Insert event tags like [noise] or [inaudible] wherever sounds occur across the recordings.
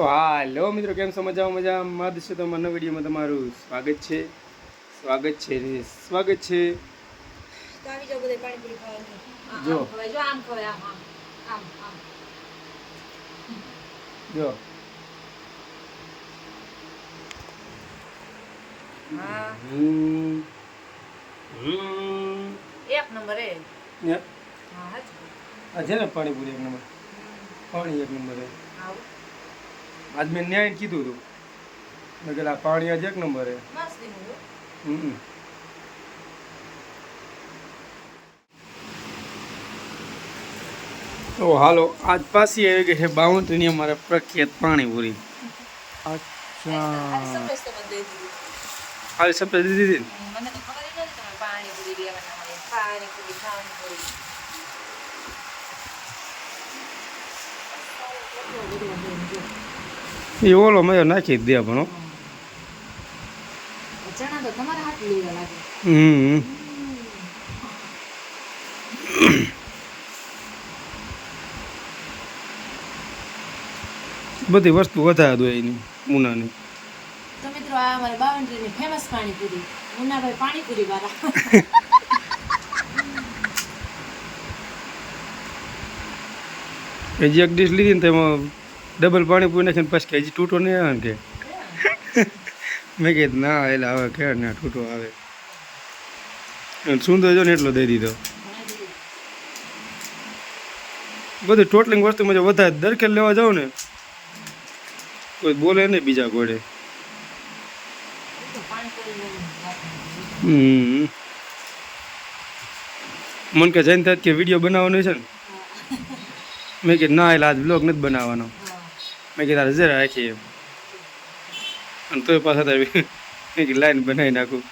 તો હા હેલો મિત્રો કેમ છો? મજામાં મજામાં? છે તો મારા વિડીયોમાં તમારું સ્વાગત છે. સ્વાગત છે ને સ્વાગત છે. જો. જો. એક નંબર એ. હા, છે ને પાણીપુરી એક નંબર? પાણી એક નંબર. આજ મેં ન્યાય કીધું હતું મેં કહેલા પાણી આજે એક નંબર. હમ. તો હાલો આજ પાછી આવી ગઈ છે બાઉન્ડ્રીની અમારે પ્રખ્યાત પાણીપુરી. અચ્છા. તો મને દીધી. હતી પાણીપુરી. એ ઓલો મેં નાખી જ દે પણ હો. ચણા તો તમારા હાથ લેવા લાગે. હમ. બધી વસ્તુ વધારે દો એની ઉનાની તો મિત્રો આ અમારે બાવનની ફેમસ પાણીપુરી. મુન્નાભાઈ પાણીપુરી વાળા. હજી એક ડીશ લીધી ને તેમાં ડબલ પાણી પૂરી નાખીને પછી કે હજી તૂટો નહીં આવે ને કે. [laughs] મેં કીધું ના એટલે આવે કે ના તૂટો આવે. અને સુંદર જો ને એટલો દઈ દીધો. બધું ટોટલિંગ વસ્તુમાં જો વધારે દરખેલ લેવા જાઉં ને કોઈ બોલે નહીં બીજા હમ. મન કે જઈને થાય કે વીડિયો બનાવવાનો છે ને? મેં કીધું ના એટલે આજ બ્લોગ નથી બનાવવાનો. મેં કીધું તારે જરા રાખીએ અને તોય પાછા તારે મેં કીધું લાઈન બનાવી નાખું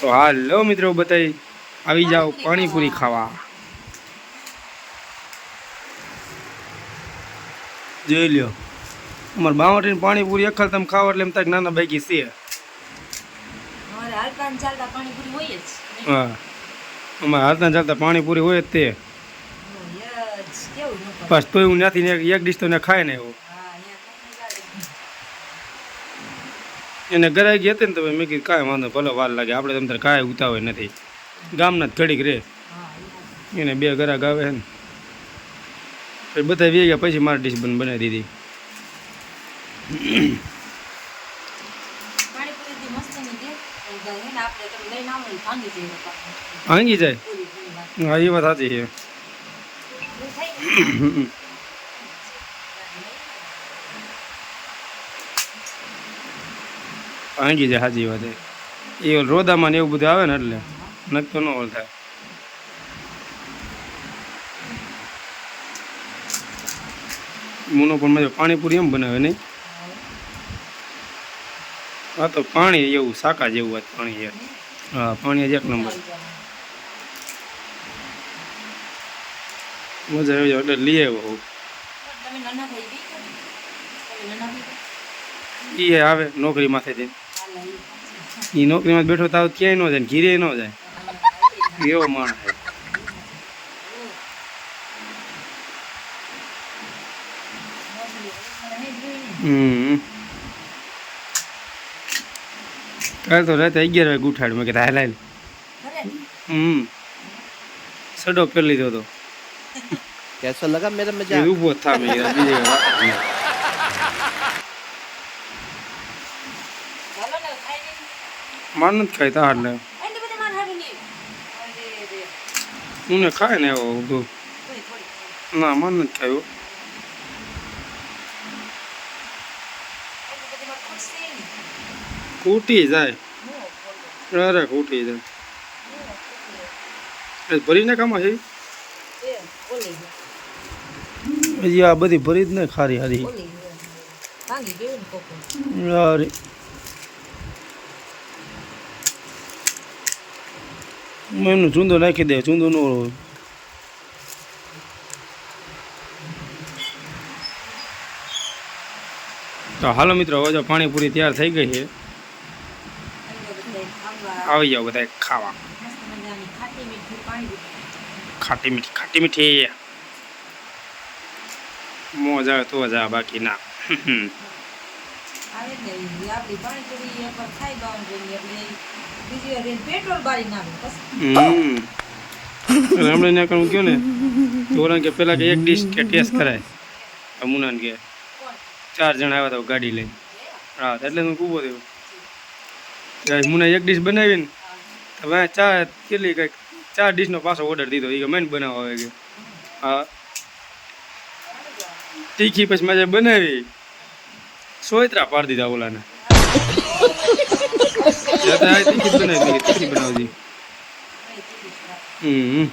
તો હાલ મિત્રો બતાવી આવી જાઓ પાણીપુરી ખાવા. જોઈ લ્યો. અમારે બાવટીને પાણીપુરી અખલ તમે ખાવ એટલે એમ થાય નાના નાના બાઈકી છે. અમારે હાલતા ને ચાલતા પાણીપુરી હોય જ. હા. અમારે હાથના ચાલતા પાણીપુરી હોય જ તે? બસ તો હું નથી ને એક ડીશ તો એને ખાય ને એવું. એને ઘરે ગયા હતા ને તો મેં કીધું કાંઈ વાંધો ભલે વાર લાગે આપણે તમને કાંઈ ઉતાવે નથી. ગામના જ ઘડીક રે. એને બે ઘરા છે ને. પછી બધા વે ગયા પછી મારી ડીશ બંધ બનાવી દીધી. પાણીપુરીથી મસ્તની દે. પણ હે ને આપણે તમે લઈને આવો ને ભાંગી જાય. હા એ વાત સાચી છે. ભાંગી જાય સાચી વાત એ રોદામાં ને એવું બધું આવે ને એટલે નક્કી ન ઓલ થાય. મુનો પણ મજા પાણીપુરી એમ બનાવે નહીં. હા, તો પાણી એવું શાકા જેવું હોય પાણી હા, પાણી એક નંબર. મજા આવી જાય એટલે લઈ આવ્યો હું. ગયા? એ આવે નોકરી માંથી જઈને ઈ. એ નોકરીમાં બેઠો તાવ ક્યાંય ન જાય ઘીરે ન જાય. એવો માણસ હમ. કાલ તો રાતે અગિયાર વાગે ગુઠાડ મેં કીધા હાલ હાલ. હમ. સડો પેલી લીધો હતો कैसा लगा मेरा એ मजाक ઊભો જ થા મેં કીધું બીજે કાંઈ વાત જ નહીં. ચાલો ને, ખાઈ લઈએ. માર નથી ખાઈ તાર ને આઈને બધે માર હારું નહીં. અરે રે. હું ને ખાય ને એવો ઊભો થોડી, થોડી. ના માર નથી ખાયો આઈને બધે માર ખૂટશે નહીં. ખૂટી જાય હું બોલું. અરે ખૂટી જાય હું ખૂટશે. એ ભરીને કામાં છે એ, ઓલી છે. હજી આ બધી ભરી જ ને ખારી હારી. અરે મેં એનું ચૂંદો નાખી દે ચૂંદો નો તો હાલો મિત્રો હવે જો પાણીપુરી તૈયાર થઈ ગઈ છે. આવી જાઓ બધા ખાવા. ખાટી મીઠી ખાટી મીઠી. મોજા આવે તો મજા બાકી ના આવે ને કરું ગયો ને? તો કે પેલા કે એક ડીશ કે ટેસ્ટ કરાય. અમુનાને કે ચાર જણા આવ્યા હતા ગાડી લઈને. હા એટલે હું કૂવો થયો. મુના એક ડીશ બનાવી ને તો મેં ચાર કેટલી કંઈક ચાર ડીશનો પાછો ઓર્ડર દીધો. એ ગમે મને બનાવવા આવે કે. હા. તીખી પછી મેં બનાવી. સોયત્રા પાડી દીધા ઓલાને. તીખી બનાવી તીખી બનાવજી હમ.